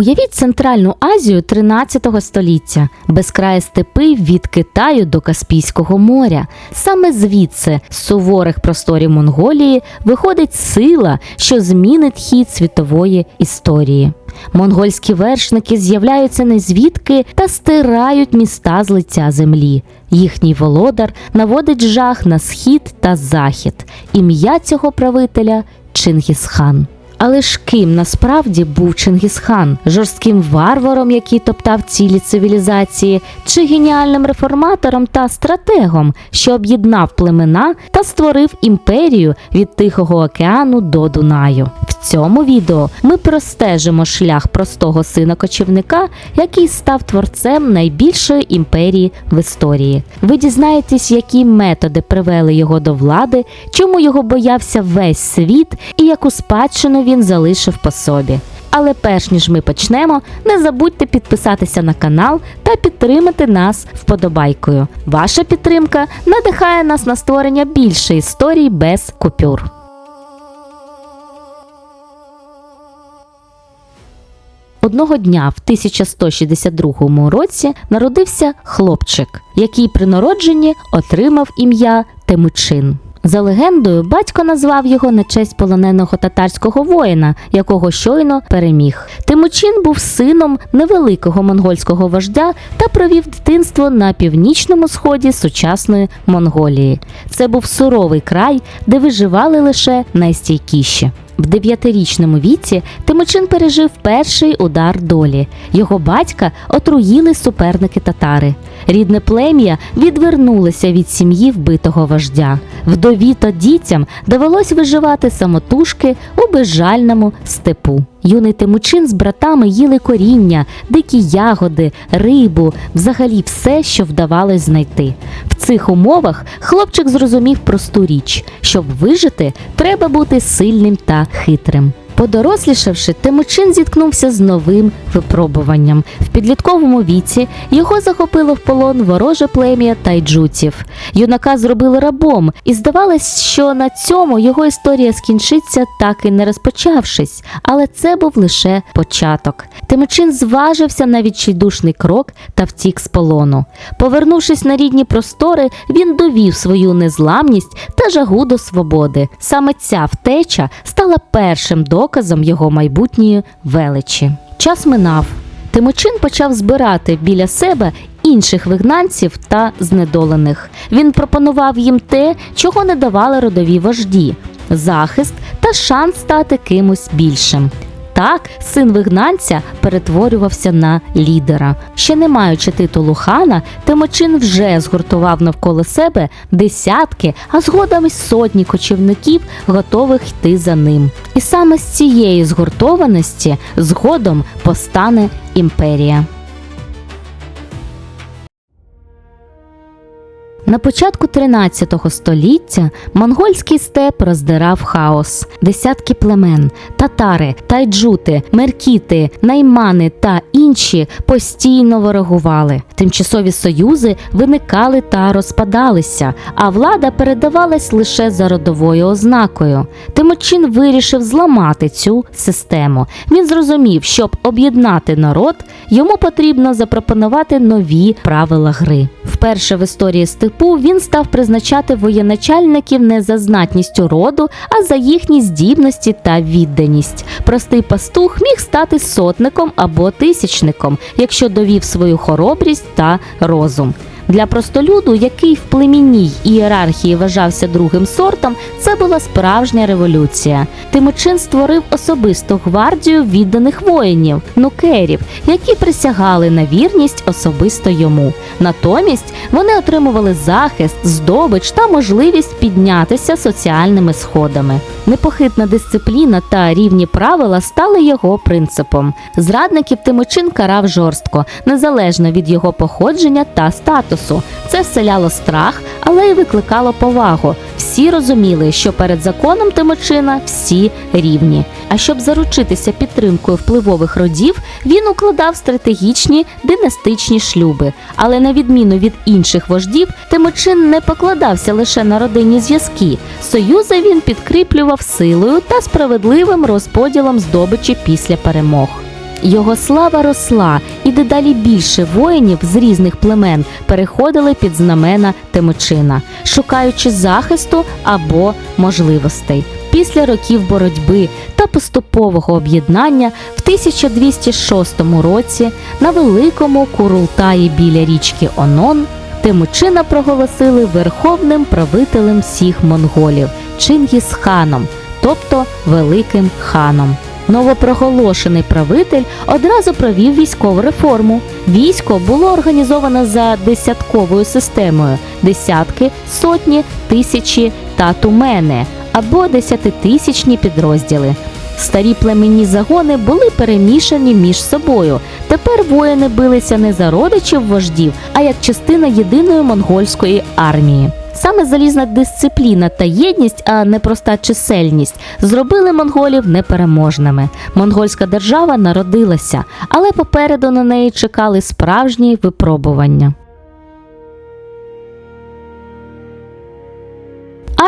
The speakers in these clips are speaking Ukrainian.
Уявіть Центральну Азію 13 століття, безкраї степи від Китаю до Каспійського моря. Саме звідси, з суворих просторів Монголії, виходить сила, що змінить хід світової історії. Монгольські вершники з'являються незвідки та стирають міста з лиця землі. Їхній володар наводить жах на схід та захід. Ім'я цього правителя Чингісхан. Але ж ким насправді був Чингісхан? Жорстким варваром, який топтав цілі цивілізації, чи геніальним реформатором та стратегом, що об'єднав племена та створив імперію від Тихого океану до Дунаю. В цьому відео ми простежимо шлях простого сина кочівника, який став творцем найбільшої імперії в історії. Ви дізнаєтесь, які методи привели його до влади, чому його боявся весь світ і яку спадщину він залишив по собі. Але перш ніж ми почнемо, не забудьте підписатися на канал та підтримати нас вподобайкою. Ваша підтримка надихає нас на створення більше історій без купюр. Одного дня в 1162 році народився хлопчик, який при народженні отримав ім'я Темучин. За легендою, батько назвав його на честь полоненого татарського воїна, якого щойно переміг. Тимучин був сином невеликого монгольського вождя та провів дитинство на північному сході сучасної Монголії. Це був суровий край, де виживали лише найстійкіші. В дев'ятирічному віці Тимочин пережив перший удар долі. Його батька отруїли суперники татари. Рідне плем'я відвернулося від сім'ї вбитого вождя. Вдові та дітям довелось виживати самотужки у безжальному степу. Юний Тимучин з братами їли коріння, дикі ягоди, рибу, взагалі все, що вдавалось знайти. В цих умовах хлопчик зрозумів просту річ: щоб вижити, треба бути сильним та хитрим. Подорослішавши, Тимочин зіткнувся з новим випробуванням. В підлітковому віці його захопило в полон вороже плем'я тайджутів. Юнака зробили рабом, і здавалось, що на цьому його історія скінчиться, так і не розпочавшись. Але це був лише початок. Тимочин зважився на відчайдушний крок та втік з полону. Повернувшись на рідні простори, він довів свою незламність та жагу до свободи. Саме ця втеча стала першим доказом його майбутньої величі. Час минав. Тимочин почав збирати біля себе інших вигнанців та знедолених. Він пропонував їм те, чого не давали родові вожді захист та шанс стати кимось більшим. Так, син вигнанця перетворювався на лідера. Ще не маючи титулу хана, Тимочин вже згуртував навколо себе десятки, а згодом й сотні кочівників, готових йти за ним. І саме з цієї згуртованості згодом постане імперія. На початку 13 століття монгольський степ роздирав хаос. Десятки племен, татари, тайджути, меркіти, наймани та інші постійно ворогували. Тимчасові союзи виникали та розпадалися, а влада передавалась лише за родовою ознакою. Тимочин вирішив зламати цю систему. Він зрозумів, щоб об'єднати народ, йому потрібно запропонувати нові правила гри. Вперше в історії степу він став призначати воєначальників не за знатністю роду, а за їхні здібності та відданість. Простий пастух міг стати сотником або тисячником, якщо довів свою хоробрість та розум. Для простолюду, який в племінній ієрархії вважався другим сортом, це була справжня революція. Тимочин створив особисту гвардію відданих воїнів, нукерів, які присягали на вірність особисто йому. Натомість вони отримували захист, здобич та можливість піднятися соціальними сходами. Непохитна дисципліна та рівні правила стали його принципом. Зрадників Тимочин карав жорстко, незалежно від його походження та статусу. Це вселяло страх, але й викликало повагу. Всі розуміли, що перед законом Тимочина всі рівні. А щоб заручитися підтримкою впливових родів, він укладав стратегічні династичні шлюби. Але на відміну від інших вождів, Тимочин не покладався лише на родинні зв'язки. Союзи він підкріплював силою та справедливим розподілом здобичі після перемог. Його слава росла, і дедалі більше воїнів з різних племен переходили під знамена Темучина, шукаючи захисту або можливостей. Після років боротьби та поступового об'єднання в 1206 році на великому Курултаї біля річки Онон Темучина проголосили верховним правителем всіх монголів Чингісханом, тобто Великим ханом. Новопроголошений правитель одразу провів військову реформу. Військо було організовано за десятковою системою: десятки, сотні, тисячі та тумени або десятитисячні підрозділи. Старі племінні загони були перемішані між собою. Тепер воїни билися не за родичів вождів, а як частина єдиної монгольської армії. Саме залізна дисципліна та єдність, а не проста чисельність, зробили монголів непереможними. Монгольська держава народилася, але попереду на неї чекали справжні випробування.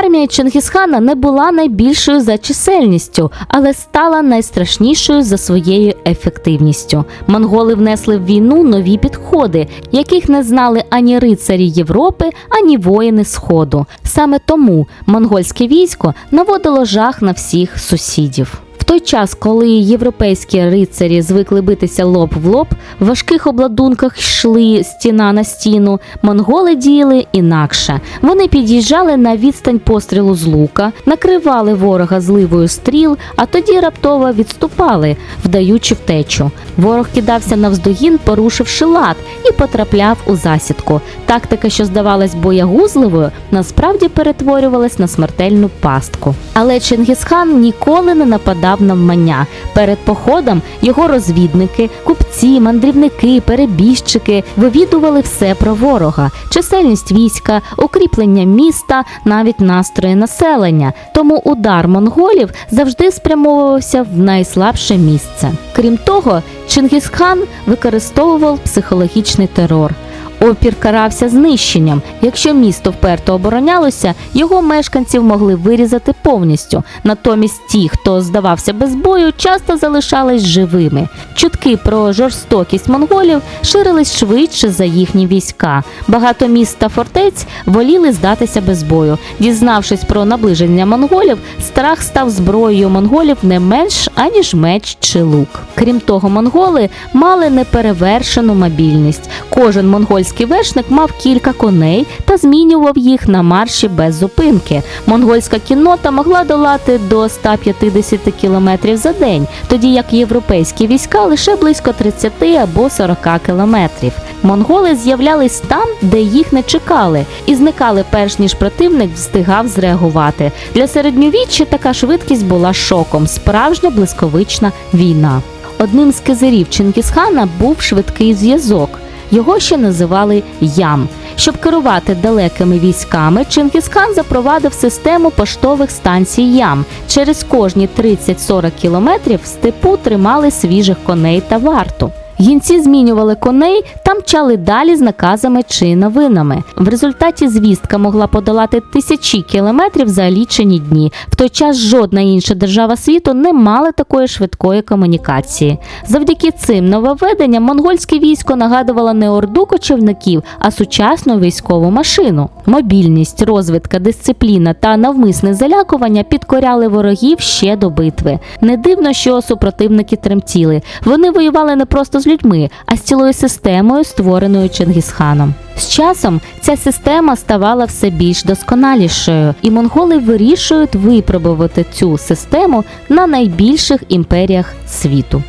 Армія Чингісхана не була найбільшою за чисельністю, але стала найстрашнішою за своєю ефективністю. Монголи внесли в війну нові підходи, яких не знали ані рицарі Європи, ані воїни Сходу. Саме тому монгольське військо наводило жах на всіх сусідів. В той час, коли європейські рицарі звикли битися лоб в лоб, в важких обладунках йшли стіна на стіну, монголи діяли інакше. Вони під'їжджали на відстань пострілу з лука, накривали ворога зливою стріл, а тоді раптово відступали, вдаючи втечу. Ворог кидався навздогін, порушивши лад, і потрапляв у засідку. Тактика, що здавалась боягузливою, насправді перетворювалась на смертельну пастку. Але Чингісхан ніколи не нападав навмання. Перед походом його розвідники, купці, мандрівники, перебіжчики вивідували все про ворога, чисельність війська, укріплення міста, навіть настрої населення. Тому удар монголів завжди спрямовувався в найслабше місце. Крім того, Чингісхан використовував психологічний терор. Опір карався знищенням. Якщо місто вперто оборонялося, його мешканців могли вирізати повністю. Натомість ті, хто здавався без бою, часто залишались живими. Чутки про жорстокість монголів ширились швидше за їхні війська. Багато міст та фортець воліли здатися без бою. Дізнавшись про наближення монголів, страх став зброєю монголів не менш аніж меч чи лук. Крім того, монголи мали неперевершену мобільність. Кожен монгольський вершник мав кілька коней та змінював їх на марші без зупинки. Монгольська кіннота могла долати до 150 км за день, тоді як європейські війська лише близько 30 або 40 кілометрів. Монголи з'являлись там, де їх не чекали, і зникали перш ніж противник встигав зреагувати. Для середньовіччя така швидкість була шоком, справжня блисковична війна. Одним з кизирів Чингісхана був швидкий зв'язок. Його ще називали ям. Щоб керувати далекими військами, Чингісхан запровадив систему поштових станцій ям. Через кожні 30-40 кілометрів степу тримали свіжих коней та варту. Гінці змінювали коней мчали далі з наказами чи новинами. В результаті звістка могла подолати тисячі кілометрів за лічені дні. В той час жодна інша держава світу не мала такої швидкої комунікації. Завдяки цим нововведенням монгольське військо нагадувало не орду кочівників, а сучасну військову машину. Мобільність, розвідка, дисципліна та навмисне залякування підкоряли ворогів ще до битви. Не дивно, що супротивники тремтіли. Вони воювали не просто з людьми, а з цілою системою, створеною Чингісханом. З часом ця система ставала все більш досконалішою, і монголи вирішують випробувати цю систему на найбільших імперіях світу.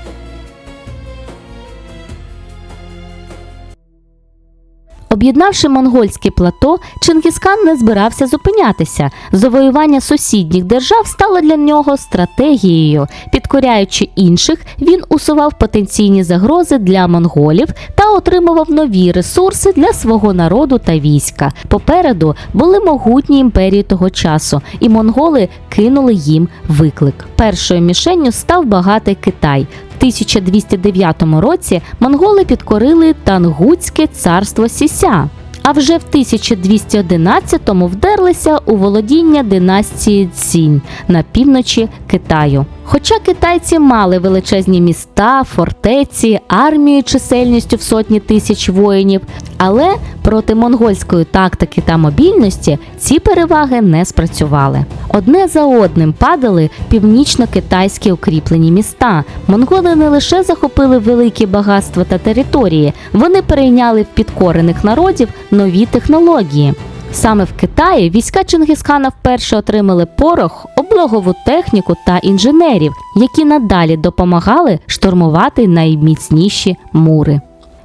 Об'єднавши монгольське плато, Чингісхан не збирався зупинятися. Завоювання сусідніх держав стало для нього стратегією. Підкоряючи інших, він усував потенційні загрози для монголів та отримував нові ресурси для свого народу та війська. Попереду були могутні імперії того часу, і монголи кинули їм виклик. Першою мішенню став багатий Китай. 1209 році монголи підкорили Тангутське царство Сіся. А вже в 1211-му вдерлися у володіння династії Цінь на півночі Китаю. Хоча китайці мали величезні міста, фортеці, армію чисельністю в сотні тисяч воїнів, але проти монгольської тактики та мобільності ці переваги не спрацювали. Одне за одним падали північно-китайські укріплені міста. Монголи не лише захопили великі багатства та території, вони перейняли в підкорених народів нові технології. Саме в Китаї війська Чингисхана вперше отримали порох, облогову техніку та інженерів, які надалі допомагали штурмувати найміцніші мури.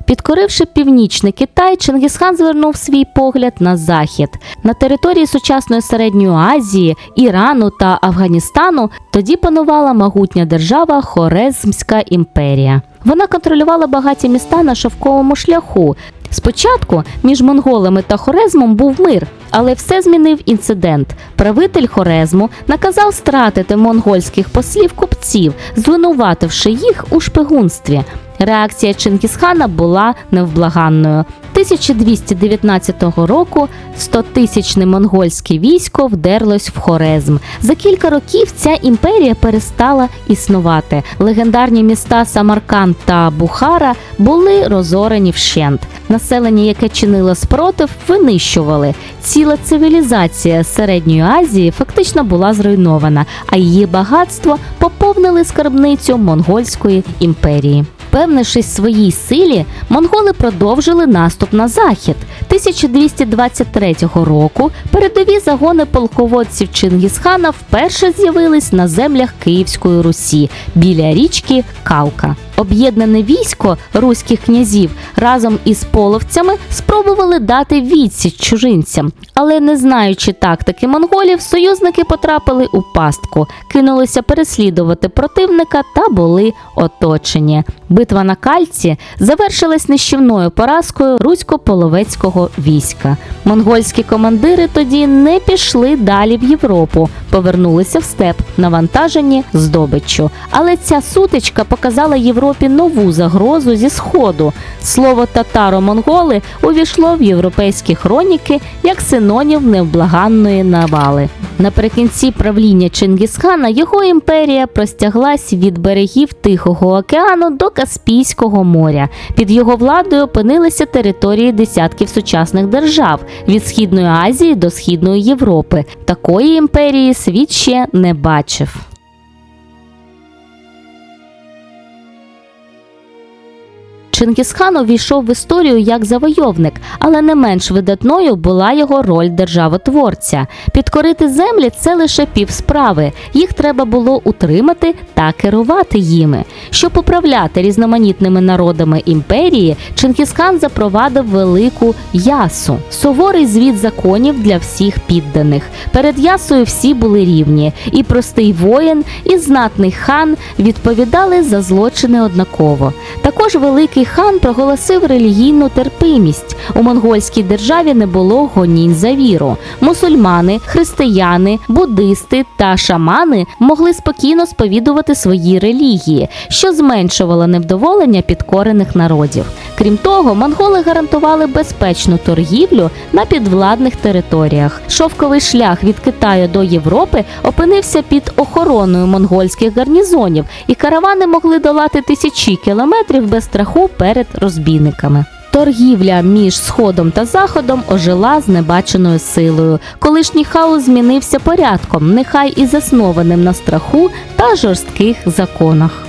Підкоривши північний Китай, Чингисхан звернув свій погляд на захід. На території сучасної середньої Азії, Ірану та Афганістану тоді панувала могутня держава Хорезмська імперія. Вона контролювала багаті міста на шовковому шляху. Спочатку між монголами та Хорезмом був мир, але все змінив інцидент. Правитель Хорезму наказав стратити монгольських послів купців, звинувативши їх у шпигунстві. Реакція Чингісхана була невблаганною. 1219 року 100-тисячне монгольське військо вдерлось в Хорезм. За кілька років ця імперія перестала існувати. Легендарні міста Самарканд та Бухара були розорені вщент. Населення, яке чинило спротив, винищували. Ціла цивілізація Середньої Азії фактично була зруйнована, а її багатство поповнили скарбницю монгольської імперії. Впевнившись в своїй силі, монголи продовжили наступ на захід. 1223 року передові загони полководців Чингісхана вперше з'явились на землях Київської Русі біля річки Калка. Об'єднане військо руських князів разом із половцями спробували дати відсіч чужинцям, але не знаючи тактики монголів, союзники потрапили у пастку, кинулися переслідувати противника та були оточені. Битва на кальці завершилась нищівною поразкою русько-половецького війська. Монгольські командири тоді не пішли далі в Європу, повернулися в степ, навантажені здобиччю. Але ця сутичка показала Європі нову загрозу зі сходу. Слово татаро-монголи увійшло в європейські хроніки як синонім невблаганної навали. Наприкінці правління Чингісхана його імперія простяглась від берегів Тихого океану до Каспійського моря. Під його владою опинилися території десятків сучасних держав від Східної Азії до Східної Європи. Такої імперії світ ще не бачив. Чингісхан увійшов в історію як завойовник, але не менш видатною була його роль державотворця. Підкорити землі це лише півсправи. Їх треба було утримати та керувати їми. Щоб управляти різноманітними народами імперії, Чингісхан запровадив велику ясу суворий звіт законів для всіх підданих. Перед ясою всі були рівні, і простий воїн, і знатний хан відповідали за злочини однаково. Також великий хан проголосив релігійну терпимість. У монгольській державі не було гонінь за віру. Мусульмани, християни, буддисти та шамани могли спокійно сповідувати свої релігії, що зменшувало невдоволення підкорених народів. Крім того, монголи гарантували безпечну торгівлю на підвладних територіях. Шовковий шлях від Китаю до Європи опинився під охороною монгольських гарнізонів, і каравани могли долати тисячі кілометрів без страху перед розбійниками. Торгівля між сходом та заходом ожила з небаченою силою. Колишній хаос змінився порядком, нехай і заснованим на страху та жорстких законах.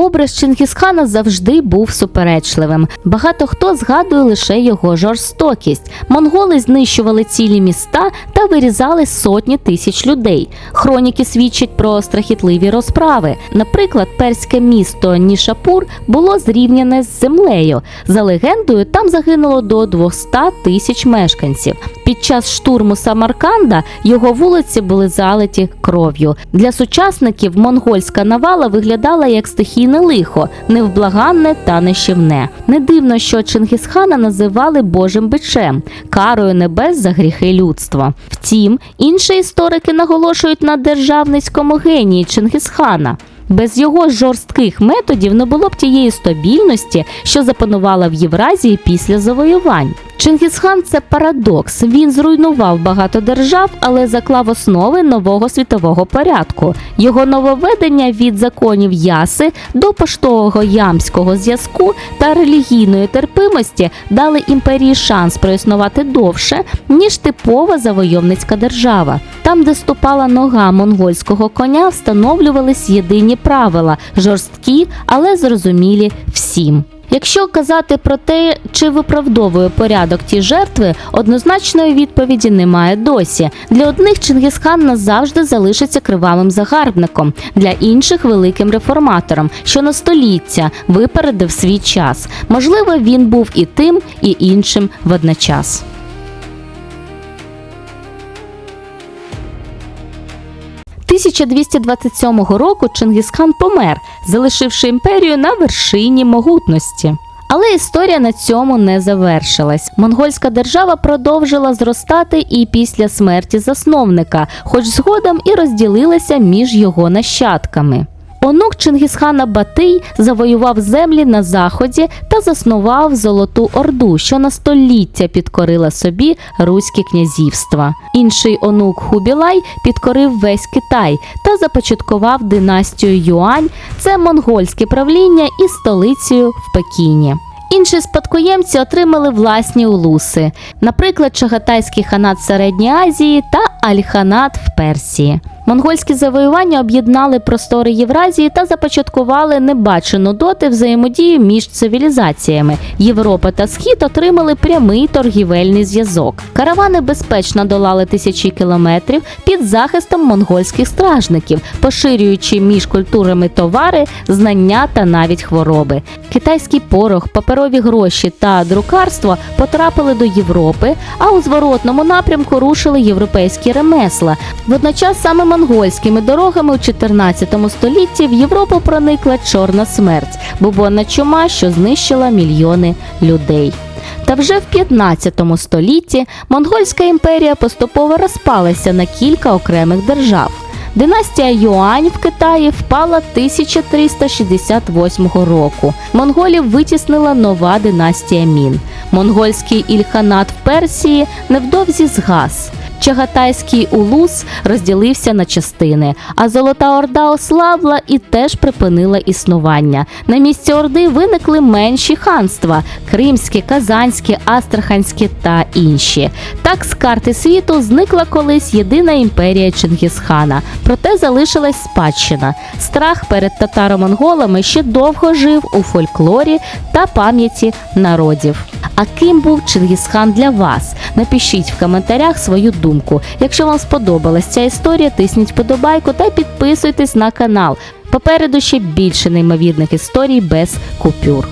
Образ Чингісхана завжди був суперечливим. Багато хто згадує лише його жорстокість. Монголи знищували цілі міста та вирізали сотні тисяч людей. Хроніки свідчать про страхітливі розправи. Наприклад, перське місто Нішапур було зрівняне з землею. За легендою, там загинуло до 200 тисяч мешканців. Під час штурму Самарканда його вулиці були залиті кров'ю. Для сучасників монгольська навала виглядала як стихійне лихо, невблаганне та нищівне. Не дивно, що Чингісхана називали Божим бичем, карою небес за гріхи людства. Втім, інші історики наголошують на державницькому генії Чингисхана. Без його жорстких методів не було б тієї стабільності, що запанувала в Євразії після завоювань. Чингісхан це парадокс. Він зруйнував багато держав, але заклав основи нового світового порядку. Його нововведення від законів яси до поштового ямського зв'язку та релігійної терпимості дали імперії шанс проіснувати довше, ніж типова завойовницька держава. Там, де ступала нога монгольського коня, встановлювались єдині правила, жорсткі, але зрозумілі всім. Якщо казати про те, чи виправдовує порядок ті жертви, однозначної відповіді немає досі. Для одних Чингісхан назавжди залишиться кривавим загарбником, для інших великим реформатором, що на століття випередив свій час. Можливо, він був і тим, і іншим водночас. 1227 року Чингісхан помер, залишивши імперію на вершині могутності. Але історія на цьому не завершилась. Монгольська держава продовжила зростати і після смерті засновника, хоч згодом і розділилася між його нащадками. Онук Чингісхана Батий завоював землі на заході та заснував Золоту Орду, що на століття підкорила собі руські князівства. Інший онук Хубілай підкорив весь Китай та започаткував династію Юань. Це монгольське правління із столицею в Пекіні. Інші спадкоємці отримали власні улуси, наприклад, Чагатайський ханат в Середній Азії та Аль-Ханат в Персії. Монгольські завоювання об'єднали простори Євразії та започаткували небачену доти взаємодію між цивілізаціями. Європа та Схід отримали прямий торгівельний зв'язок. Каравани безпечно долали тисячі кілометрів під захистом монгольських стражників, поширюючи між культурами товари, знання та навіть хвороби. Китайський порох, паперові гроші та друкарство потрапили до Європи, а у зворотному напрямку рушили європейські ремесла. Водночас саме монгольськими дорогами у 14 столітті в Європу проникла чорна смерть, бубонна чума, що знищила мільйони людей. Та вже в 15 столітті монгольська імперія поступово розпалася на кілька окремих держав. Династія Юань в Китаї впала 1368 року. Монголів витіснила нова династія Мін. Монгольський ільханат в Персії невдовзі згас. Чагатайський улус розділився на частини, а Золота Орда ослабла і теж припинила існування. На місці Орди виникли менші ханства кримське, казанське, астраханське та інші. Так з карти світу зникла колись єдина імперія Чингісхана, проте залишилась спадщина. Страх перед татаро-монголами ще довго жив у фольклорі та пам'яті народів. А ким був Чингісхан для вас? Напишіть в коментарях свою думку. Якщо вам сподобалась ця історія, тисніть подобайку та підписуйтесь на канал. Попереду ще більше неймовірних історій без купюр.